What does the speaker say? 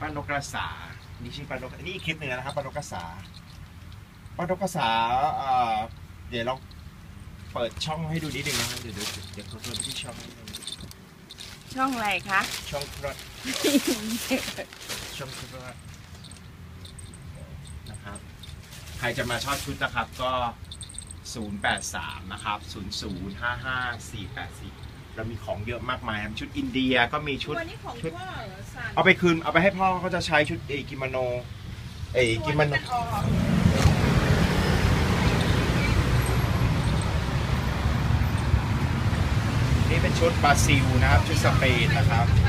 ป้านกกระสา นี่ชื่อป้านกนี่อีกคลิปหนึ่งนะครับป้านกกระสาป้านกกระสาเอ่อเดี๋ยวเราเปิดช่องให้ดูนิดนึงนะครับเดี๋ยวเดี๋ยวเดี๋ยวเขาเปิดที่ช่องนิดนึงช่องอะไรคะ ช่องครอดช่องครอดนะครับ ใครจะมาชอบชุดนะครับก็ 083 นะครับ 0055484 เรามีของเยอะมากมายครับชุดอินเดียก็มีชุด วันนี้ของชุดพ่อเหรอสันเอาไปคืนเอาไปให้พ่อเขาจะใช้ชุดเอกิโมโน เอกิโมโน ตัวที่เป็นออกนี่เป็นชุดบราซิลนะครับ ชุดสเปนนะครับ ไป